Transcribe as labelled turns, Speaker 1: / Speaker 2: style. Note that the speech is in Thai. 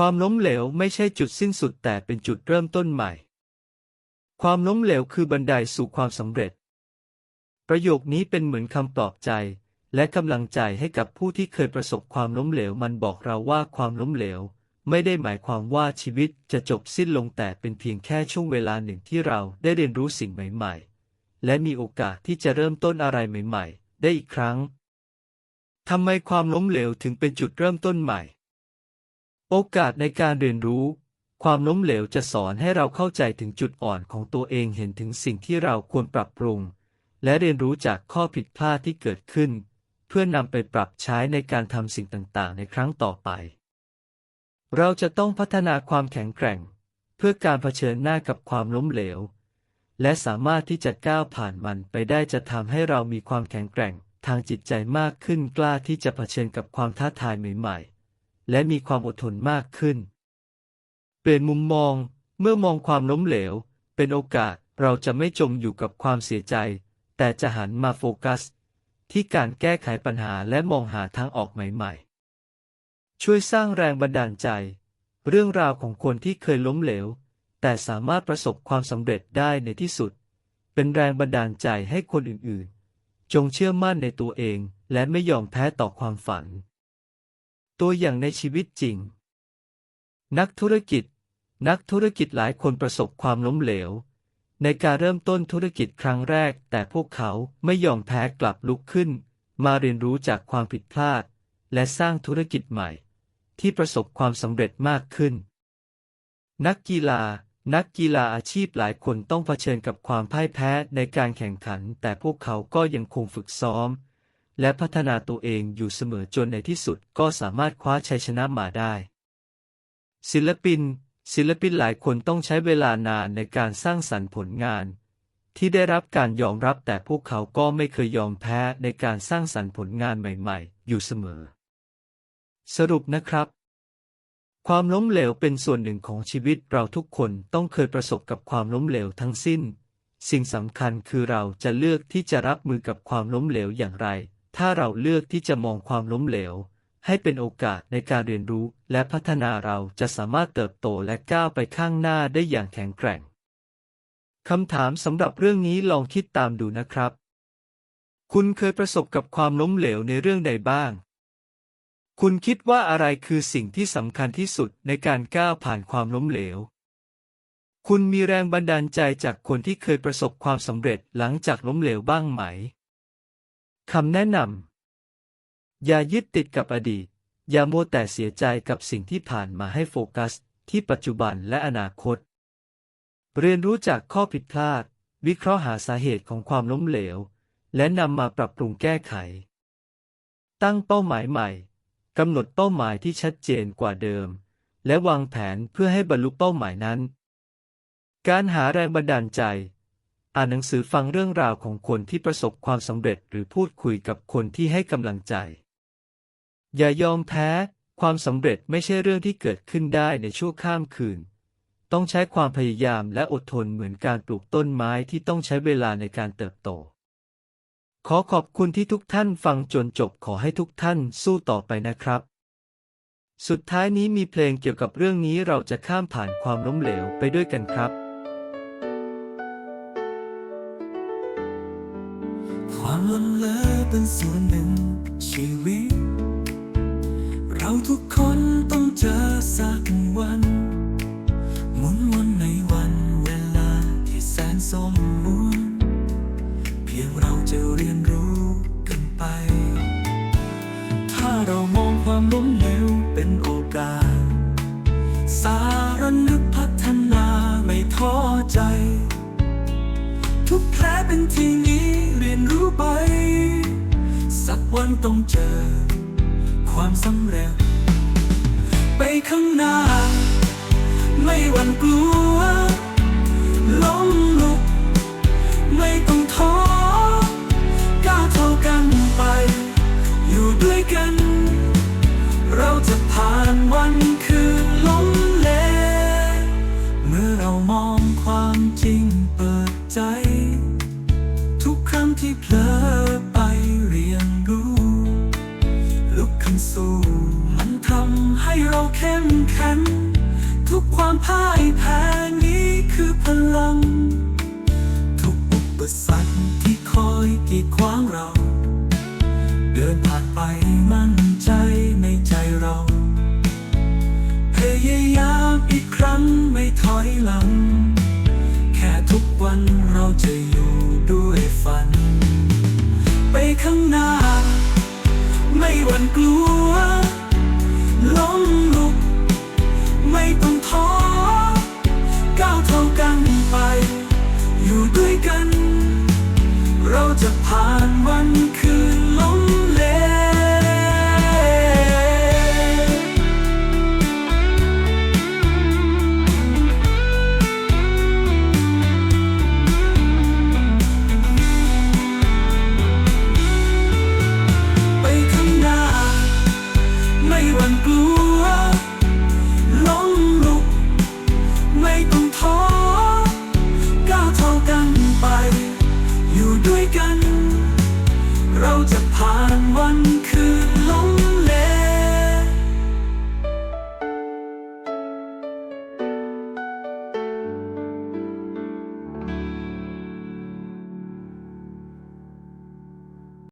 Speaker 1: ความล้มเหลวไม่ใช่จุดสิ้นสุดแต่เป็นจุดเริ่มต้นใหม่ ความล้มเหลวคือบันไดสู่ความสำเร็จ ประโยคนี้เป็นเหมือนคำปลอบใจ และกำลังใจให้กับผู้ที่เคยประสบความล้มเหลว มันบอกเราว่าความล้มเหลว ไม่ได้หมายความว่าชีวิตจะจบสิ้นลงแต่เป็นเพียงแค่ช่วงเวลาหนึ่งที่เราได้เรียนรู้สิ่งใหม่ ๆ และมีโอกาสที่จะเริ่มต้นอะไรใหม่ ๆ ได้อีกครั้งทำไมความล้มเหลวถึงเป็นจุดเริ่มต้นใหม่ โอกาสในการเรียนรู้ ความล้มเหลวจะสอนให้เราเข้าใจถึงจุดอ่อนของตัวเองเห็นถึงสิ่งที่เราควรปรับปรุง และเรียนรู้จากข้อผิดพลาดที่เกิดขึ้น เพื่อนำไปปรับใช้ในการทำสิ่งต่างๆ ในครั้งต่อไป เราจะต้องพัฒนาความแข็งแกร่ง เพื่อการเผชิญหน้ากับความล้มเหลว และสามารถที่จะก้าวผ่านมันไปได้จะทำให้เรามีความแข็งแกร่ง ทางจิตใจมากขึ้นกล้าที่จะเผชิญกับความท้าทายใหม่ๆ และมีความอดทนมากขึ้น เปลี่ยนมุมมองเมื่อมองความล้มเหลว เป็นโอกาสเราจะไม่จมอยู่กับความเสียใจ แต่จะหันมาโฟกัส ที่การแก้ไขปัญหาและมองหาทางออกใหม่ๆ ช่วยสร้างแรงบันดาลใจ เรื่องราวของคนที่เคยล้มเหลว แต่สามารถประสบความสำเร็จได้ในที่สุด เป็นแรงบันดาลใจให้คนอื่นๆ จงเชื่อมั่นในตัวเองและไม่ยอมแพ้ต่อความฝัน ตัวอย่างในชีวิตจริง นักธุรกิจ นักธุรกิจหลายคนประสบความล้มเหลว ในการเริ่มต้นธุรกิจครั้งแรก แต่พวกเขาไม่ยอมแพ้กลับลุกขึ้น มาเรียนรู้จากความผิดพลาด และสร้างธุรกิจใหม่ ที่ประสบความสำเร็จมากขึ้น นักกีฬานักกีฬาอาชีพหลายคนต้องเผชิญกับความพ่ายแพ้ในการแข่งขัน แต่พวกเขาก็ยังคงฝึกซ้อม และพัฒนาตัวเองอยู่เสมอจนในที่สุดก็สามารถคว้าชัยชนะมาได้ ศิลปิน ศิลปินหลายคนต้องใช้เวลานานในการสร้างสรรค์ผลงาน ที่ได้รับการยอมรับแต่พวกเขาก็ไม่เคยยอมแพ้ในการสร้างสรรค์ผลงานใหม่ๆ อยู่เสมอ สรุปนะครับ ความล้มเหลวเป็นส่วนหนึ่งของชีวิตเราทุกคนต้องเคยประสบกับความล้มเหลวทั้งสิ้น สิ่งสำคัญคือเราจะเลือกที่จะรับมือกับความล้มเหลวอย่างไร ถ้าเราเลือกที่จะมองความล้มเหลว ให้เป็นโอกาสในการเรียนรู้และพัฒนาเราจะสามารถเติบโตและก้าวไปข้างหน้าได้อย่างแข็งแกร่งคำถามสำหรับเรื่องนี้ลองคิดตามดูนะครับ คุณเคยประสบกับความล้มเหลวในเรื่องใดบ้าง คุณคิดว่าอะไรคือสิ่งที่สำคัญที่สุดในการก้าวผ่านความล้มเหลว คุณมีแรงบันดาลใจจากคนที่เคยประสบความสำเร็จหลังจากล้มเหลวบ้างไหม คำแนะนำ อย่ายึดติดกับอดีต อย่าโมวแต่เสียใจกับสิ่งที่ผ่านมาให้โฟกัส ที่ปัจจุบันและอนาคต เรียนรู้จากข้อผิดพลาด วิเคราะห์หาสาเหตุของความล้มเหลว และนำมาปรับปรุงแก้ไข ตั้งเป้าหมายใหม่กำหนดเป้าหมายที่ชัดเจนกว่าเดิม และวางแผนเพื่อให้บรรลุเป้าหมายนั้น การหาแรงบันดาลใจ อ่านหนังสือฟังเรื่องราวของคนที่ประสบความสำเร็จหรือพูดคุยกับคนที่ให้กำลังใจ อย่ายอมแพ้ ความสำเร็จไม่ใช่เรื่องที่เกิดขึ้นได้ในชั่วข้ามคืน ต้องใช้ความพยายามและอดทนเหมือนการปลูกต้นไม้ที่ต้องใช้เวลาในการเติบโต ขอขอบคุณที่ทุกท่านฟังจนจบขอให้ทุกท่านสู้ต่อไปนะครับสุดท้ายนี้มีเพลงเกี่ยวกับเรื่องนี้เราจะข้ามผ่านความล้มเหลวไปด้วยกันครับ
Speaker 2: ความล้มเหลวเป็นส่วนหนึ่งชีวิต เราทุกคนต้องเจอสักวัน หมุนวนในวันเวลาที่แสนสมบูรณ์เพียงเราจะเรียนรู้กันไป ถ้าเรามองความล้มเหลวเป็นโอกาส สารนึกพัฒนาไม่ท้อใจ เป็นที่นี้เรียนรู้ไป สักวันต้องเจอ ความสำเร็จ ไปข้างหน้า ไม่หวั่นกลัวล้มลุก ไม่ต้องท้อก้าวเท่ากันไป อยู่ด้วยกัน เราจะผ่านวันคือล้มเหลวเมื่อเรามองความจริงเปิดใจ ที่เผลอไปเรียนรู้ ลุกขึ้นสู้มันทำให้เราเข้มแข็งทุกความพ่ายแพ้นี้คือพลัง ทุกอุปสรรคที่คอยกีดขวางเรา เดินผ่านไปมัน งหน้า ไม่หวั่นกลัว ล้มลุก ไม่ต้องท้อก้าวเท่ากันไป อยู่ด้วยกัน กัน เราจะผ่านวันคืน